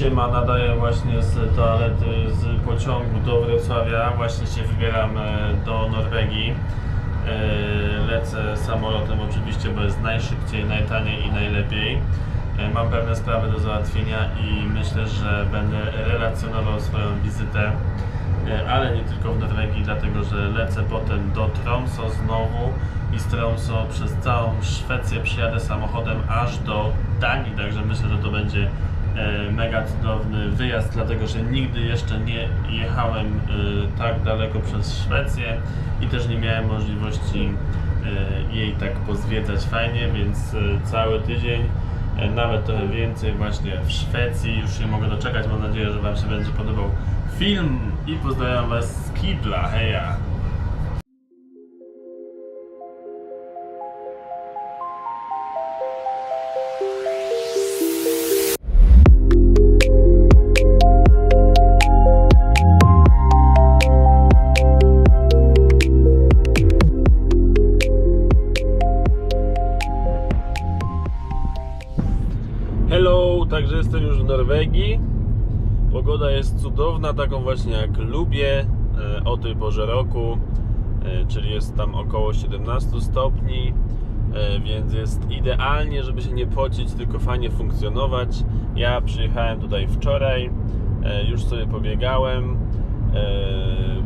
Siema, nadaję właśnie z toalety z pociągu do Wrocławia. Właśnie się wybieram e, do Norwegii. E, Lecę samolotem oczywiście, bo jest najszybciej, najtaniej i najlepiej. E, Mam pewne sprawy do załatwienia i myślę, że będę relacjonował swoją wizytę, ale nie tylko w Norwegii, dlatego że lecę potem do Tromso znowu i z Tromso przez całą Szwecję przyjadę samochodem aż do Danii, także myślę, że to będzie mega cudowny wyjazd, dlatego że nigdy jeszcze nie jechałem e, tak daleko przez Szwecję i też nie miałem możliwości e, jej tak pozwiedzać fajnie, więc e, cały tydzień, e, nawet trochę więcej właśnie w Szwecji, już nie mogę doczekać, mam nadzieję, że Wam się będzie podobał film i pozdrawiam Was z Kibla, heja! Cudowna, taką właśnie jak lubię e, o tej porze roku, e, czyli jest tam około 17 stopni, e, więc jest idealnie, żeby się nie pocić, tylko fajnie funkcjonować. Ja przyjechałem tutaj wczoraj, już sobie pobiegałem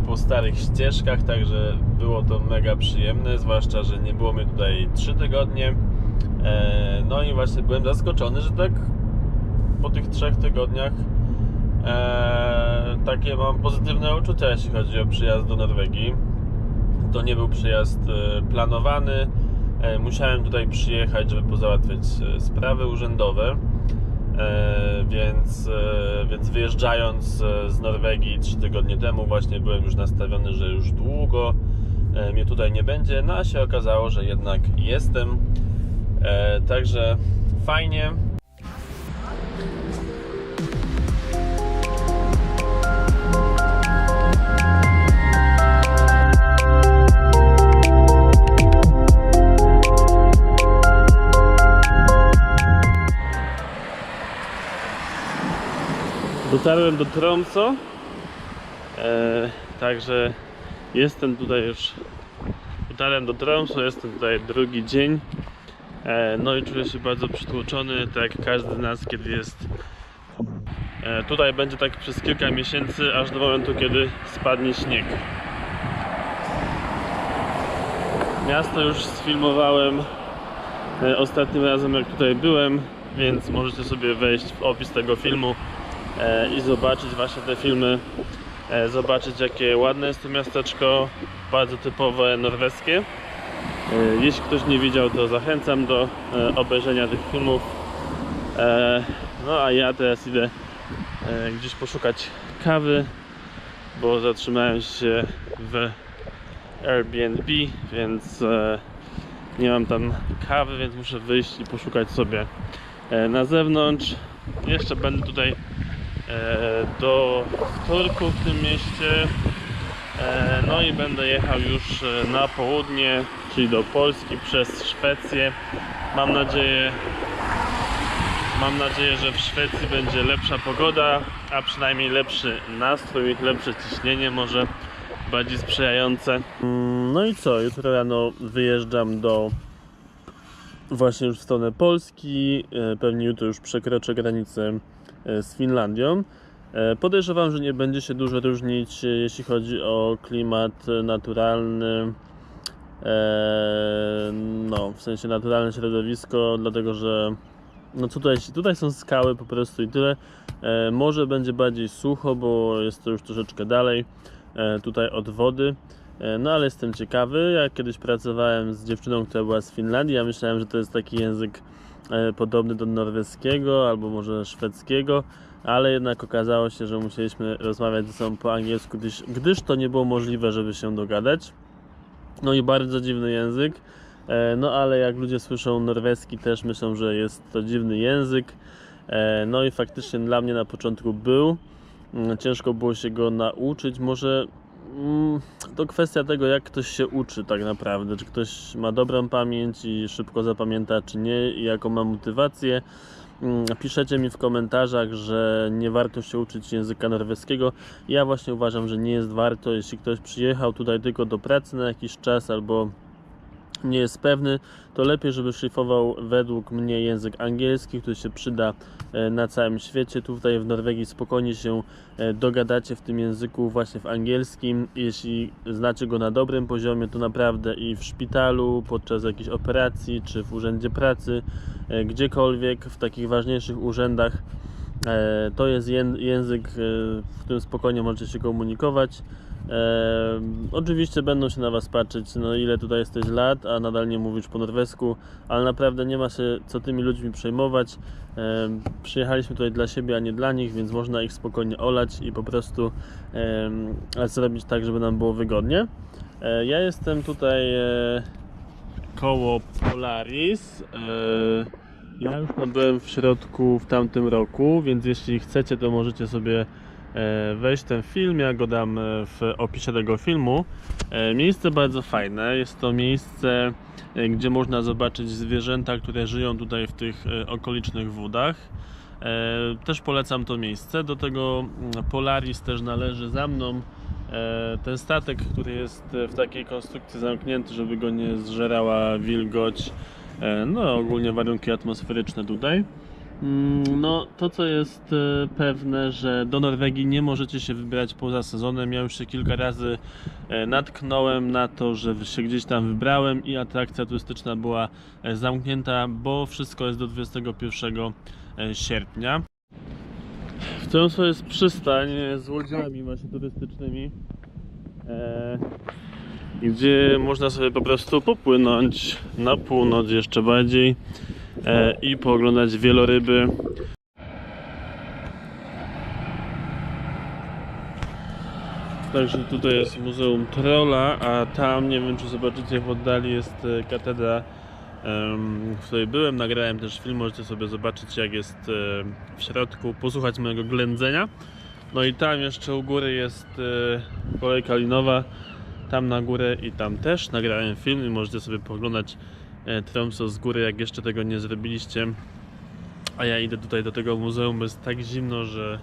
po starych ścieżkach, także było to mega przyjemne, zwłaszcza, że nie było mnie tutaj 3 tygodnie. No i właśnie byłem zaskoczony, że tak po tych trzech tygodniach e, takie mam pozytywne uczucia, jeśli chodzi o przyjazd do Norwegii. To nie był przyjazd e, planowany. E, musiałem tutaj przyjechać, żeby pozałatwiać e, sprawy urzędowe. Więc, więc wyjeżdżając z Norwegii trzy tygodnie temu, właśnie byłem już nastawiony, że już długo mnie tutaj nie będzie. No a się okazało, że jednak jestem. Także fajnie. Dotarłem do Tromso. E, także jestem tutaj już. Dotarłem do Tromso, jestem tutaj drugi dzień. E, no i czuję się bardzo przytłoczony, tak jak każdy z nas, kiedy jest. E, tutaj będzie tak przez kilka miesięcy, aż do momentu, kiedy spadnie śnieg. Miasto już sfilmowałem e, ostatnim razem, jak tutaj byłem, więc możecie sobie wejść w opis tego filmu i zobaczyć właśnie te filmy, e, zobaczyć jakie ładne jest to miasteczko, bardzo typowe norweskie. E, Jeśli ktoś nie widział, to zachęcam do e, obejrzenia tych filmów. E, No a ja teraz idę e, gdzieś poszukać kawy, bo zatrzymałem się w Airbnb, więc e, nie mam tam kawy, więc muszę wyjść i poszukać sobie e, na zewnątrz. Jeszcze będę tutaj e, do wtorku w tym mieście. E, No i będę jechał już e, na południe, czyli do Polski przez Szwecję. Mam nadzieję, mam nadzieję, że w Szwecji będzie lepsza pogoda, a przynajmniej lepszy nastrój, lepsze ciśnienie może bardziej sprzyjające. Mm, No i co, jutro rano wyjeżdżam do właśnie już w stronę Polski. E, Pewnie jutro już przekroczę granicę e, z Finlandią. E, Podejrzewam, że nie będzie się dużo różnić, e, jeśli chodzi o klimat e, naturalny. E, No, w sensie naturalne środowisko, dlatego że no tutaj, tutaj są skały po prostu i tyle. E, Może będzie bardziej sucho, bo jest to już troszeczkę dalej e, tutaj od wody. E, No ale jestem ciekawy. Ja kiedyś pracowałem z dziewczyną, która była z Finlandii. Ja myślałem, że to jest taki język e, podobny do norweskiego albo może szwedzkiego, ale jednak okazało się, że musieliśmy rozmawiać ze sobą po angielsku, gdyż, gdyż to nie było możliwe, żeby się dogadać. No i bardzo dziwny język. E, No ale jak ludzie słyszą norweski, też myślą, że jest to dziwny język. E, No i faktycznie dla mnie na początku był. Mm, Ciężko było się go nauczyć. Może to kwestia tego, jak ktoś się uczy tak naprawdę. Czy ktoś ma dobrą pamięć i szybko zapamięta, czy nie, i jaką ma motywację. mm, piszecie mi w komentarzach, że nie warto się uczyć języka norweskiego. Ja właśnie uważam, że nie jest warto. Jeśli ktoś przyjechał tutaj tylko do pracy na jakiś czas albo nie jest pewny, to lepiej, żeby szlifował według mnie język angielski, który się przyda e, na całym świecie. Tutaj w Norwegii spokojnie się e, dogadacie w tym języku właśnie w angielskim. Jeśli znacie go na dobrym poziomie, to naprawdę i w szpitalu, podczas jakiejś operacji, czy w urzędzie pracy, e, gdziekolwiek, w takich ważniejszych urzędach, to jest ję- język, e, w którym spokojnie możecie się komunikować. E, oczywiście będą się na Was patrzeć, no ile tutaj jesteś lat, a nadal nie mówisz po norwesku, ale naprawdę nie ma się co tymi ludźmi przejmować. E, przyjechaliśmy tutaj dla siebie, a nie dla nich, więc można ich spokojnie olać i po prostu e, zrobić tak, żeby nam było wygodnie. E, ja jestem tutaj e, koło Polaris. Ja już tam byłem w środku w tamtym roku, więc jeśli chcecie, to możecie sobie e, wejść ten film. Ja go dam e, w opisie tego filmu. E, Miejsce bardzo fajne. Jest to miejsce, gdzie można zobaczyć zwierzęta, które żyją tutaj w tych okolicznych wodach. Też polecam to miejsce. Do tego mm, Polaris też należy za mną. Ten statek, który jest w takiej konstrukcji zamknięty, żeby go nie zżerała wilgoć. E, No, ogólnie warunki atmosferyczne tutaj. Mm, No, to co jest e, pewne, że do Norwegii nie możecie się wybrać poza sezonem. Ja już się kilka razy e, natknąłem na to, że się gdzieś tam wybrałem i atrakcja turystyczna była zamknięta, bo wszystko jest do 21 e, sierpnia. W co jest przystań z łodziami właśnie turystycznymi, gdzie można sobie po prostu popłynąć na północ jeszcze bardziej e, i pooglądać wieloryby. Także tutaj jest Muzeum Trolla, a tam, nie wiem czy zobaczycie w oddali, jest e, katedra, w której byłem. Nagrałem też film, możecie sobie zobaczyć jak jest e, w środku, posłuchać mojego ględzenia. No i tam jeszcze u góry jest e, kolejka linowa, tam na górę i tam też nagrałem film i możecie sobie poglądać e, Tromso z góry, jak jeszcze tego nie zrobiliście. A ja idę tutaj do tego muzeum, bo jest tak zimno, że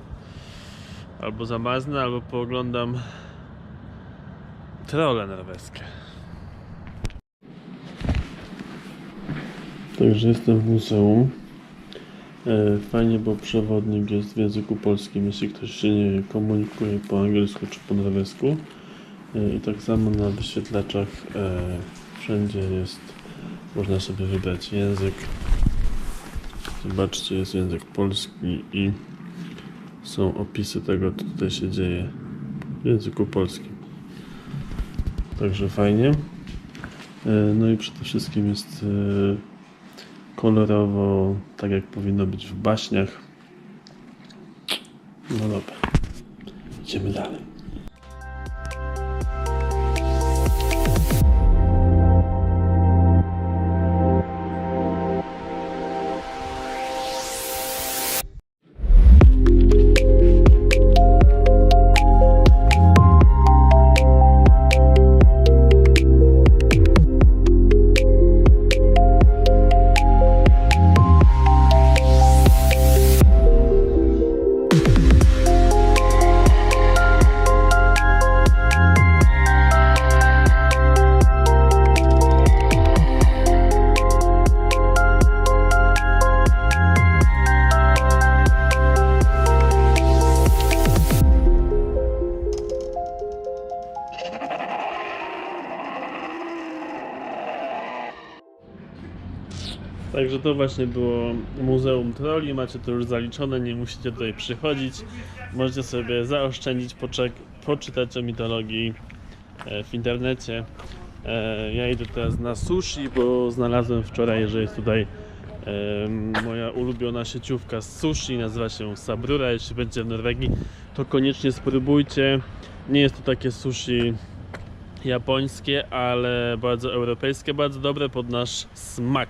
albo zamaznę, albo pooglądam trole norweskie. Także jestem w muzeum. E, Fajnie, bo przewodnik jest w języku polskim, jeśli ktoś się nie komunikuje po angielsku czy po norwesku. E, I tak samo na wyświetlaczach e, wszędzie jest, można sobie wybrać język. Zobaczcie, jest język polski i są opisy tego, co tutaj się dzieje w języku polskim. Także fajnie. E, No i przede wszystkim jest e, kolorowo, tak jak powinno być w baśniach. No dobra, idziemy dalej. Także to właśnie było Muzeum Troli. Macie to już zaliczone, nie musicie tutaj przychodzić. Możecie sobie zaoszczędzić, poczek- poczytać o mitologii e, w internecie. E, Ja idę teraz na sushi, bo znalazłem wczoraj, że jest tutaj moja ulubiona sieciówka z sushi. Nazywa się Sabrura. Jeśli będziecie w Norwegii, to koniecznie spróbujcie. Nie jest to takie sushi japońskie, ale bardzo europejskie, bardzo dobre pod nasz smak.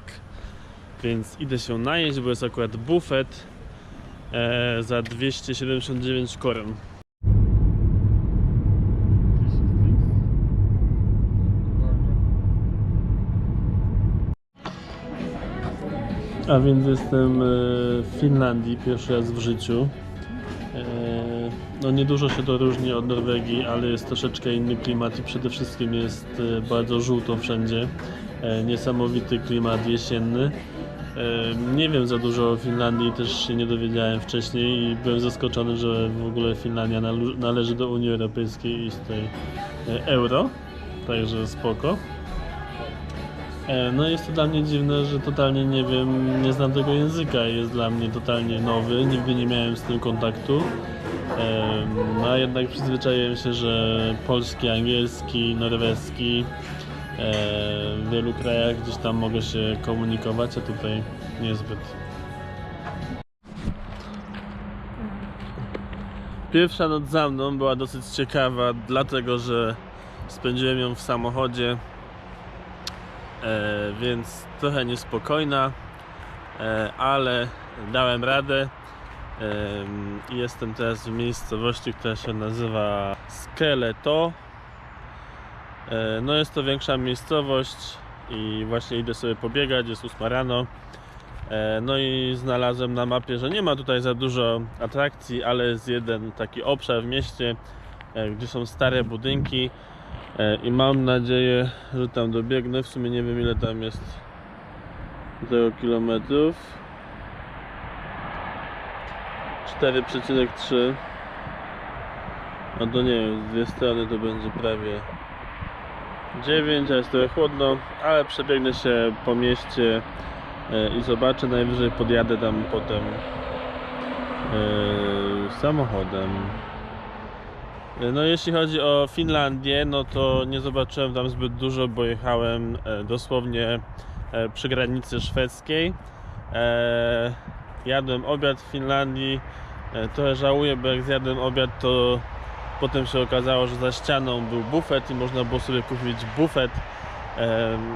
Więc idę się najeść, bo jest akurat bufet e, za 279 koron. A więc jestem e, w Finlandii pierwszy raz w życiu. E, No niedużo się to różni od Norwegii, ale jest troszeczkę inny klimat i przede wszystkim jest e, bardzo żółto wszędzie. Niesamowity klimat jesienny. Nie wiem za dużo o Finlandii, też się nie dowiedziałem wcześniej i byłem zaskoczony, że w ogóle Finlandia należy do Unii Europejskiej i z tej e, euro, także spoko. E, No jest to dla mnie dziwne, że totalnie nie wiem, nie znam tego języka, jest dla mnie totalnie nowy, nigdy nie miałem z tym kontaktu. Em, A jednak przyzwyczaiłem się, że polski, angielski, norweski w wielu krajach gdzieś tam mogę się komunikować, a tutaj niezbyt. Pierwsza noc za mną była dosyć ciekawa, dlatego że spędziłem ją w samochodzie, e, więc trochę niespokojna, e, ale dałem radę. Jestem teraz w miejscowości, która się nazywa Skeleto. E, No jest to większa miejscowość i właśnie idę sobie pobiegać, jest 8 rano. E, No i znalazłem na mapie, że nie ma tutaj za dużo atrakcji, ale jest jeden taki obszar w mieście, e, gdzie są stare budynki i mam nadzieję, że tam dobiegnę. W sumie nie wiem ile tam jest tego kilometrów. 4,3 No to nie wiem, z dwie strony to będzie prawie 9, a jest trochę chłodno, ale przebiegnę się po mieście e, i zobaczę, najwyżej podjadę tam potem e, samochodem. E, No jeśli chodzi o Finlandię, no to nie zobaczyłem tam zbyt dużo, bo jechałem dosłownie przy granicy szwedzkiej. Jadłem obiad w Finlandii. Trochę żałuję, bo jak zjadłem obiad, to potem się okazało, że za ścianą był bufet i można było sobie kupić bufet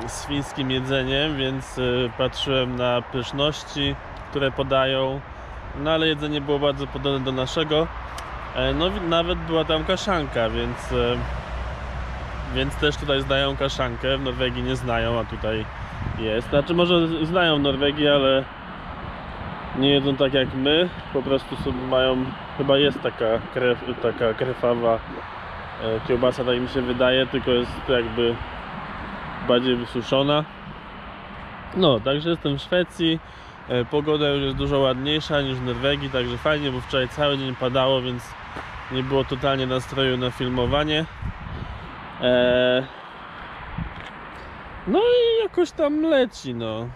z fińskim jedzeniem, więc e, patrzyłem na pyszności, które podają. No ale jedzenie było bardzo podobne do naszego. E, No nawet była tam kaszanka, więc e, więc też tutaj znają kaszankę. W Norwegii nie znają, a tutaj jest. Znaczy może znają Norwegię, ale nie jedzą tak jak my, po prostu mają, chyba jest taka krew, taka krewawa e, kiełbasa, tak mi się wydaje, tylko jest jakby bardziej wysuszona. No, także jestem w Szwecji, e, pogoda już jest dużo ładniejsza niż w Norwegii, także fajnie, bo wczoraj cały dzień padało, więc nie było totalnie nastroju na filmowanie. E, No i jakoś tam leci, no.